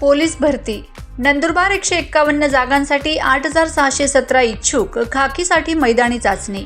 Police भरती. नंदुरबार एकशे एक्कावन्न जागांसाठी आठ हजार सहाशे सतरा इच्छुक खाकीसाठी मैदानी चाचणी.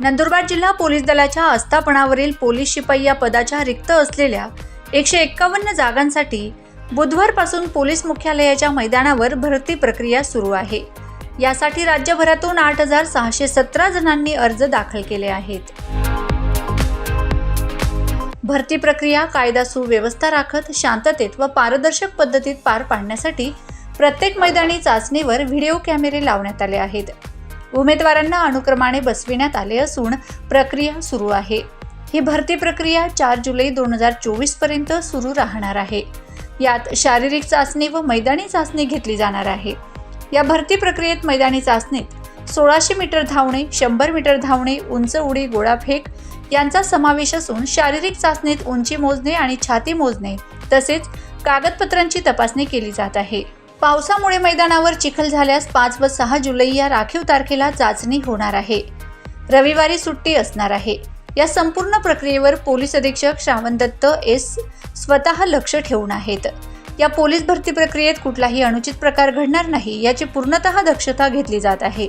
नंदुरबार जिल्हा पोलीस दलाच्या आस्थापनावरील पोलीस शिपाई या पदाच्या रिक्त असलेल्या एकशे एक्कावन्न जागांसाठी बुधवारपासून पोलीस मुख्यालयाच्या मैदानावर भरती प्रक्रिया सुरू आहे. यासाठी राज्यभरातून आठ हजार सहाशे सतरा जणांनी अर्ज दाखल केले आहेत. भरती प्रक्रिया कायदा सुव्यवस्था राखत शांततेत व पारदर्शक पद्धतीत पार पाडण्यासाठी प्रत्येक मैदानी चाचणीवर व्हिडिओ कॅमेरे लावण्यात आले आहेत. उमेदवारांना अनुक्रमाने बसविण्यात आले असून प्रक्रिया सुरू आहे. ही भरती प्रक्रिया चार जुलै दोन हजार चोवीसपर्यंत सुरू राहणार आहे. यात शारीरिक चाचणी व मैदानी चाचणी घेतली जाणार आहे. या भरती प्रक्रियेत मैदानी चाचणीत सोळाशे मीटर धावणे शंभर मीटर धावणे उंच उडी गोळाफेक यांचा समावेश असून शारीरिक चाचणीत उंची मोजणे आणि छाती मोजणे तसेच कागदपत्रांची तपासणी केली जात आहे. पावसामुळे मैदानावर चिखल झाल्यास पाच व सहा जुलै या राखीव तारखेला चाचणी होणार आहे. रविवारी सुट्टी असणार आहे. या संपूर्ण प्रक्रियेवर पोलीस अधीक्षक श्रावण दत्त एस स्वतः लक्ष ठेवून आहेत. या पोलीस भरती प्रक्रियेत कुठलाही अनुचित प्रकार घडणार नाही याची पूर्णतः दक्षता घेतली जात आहे.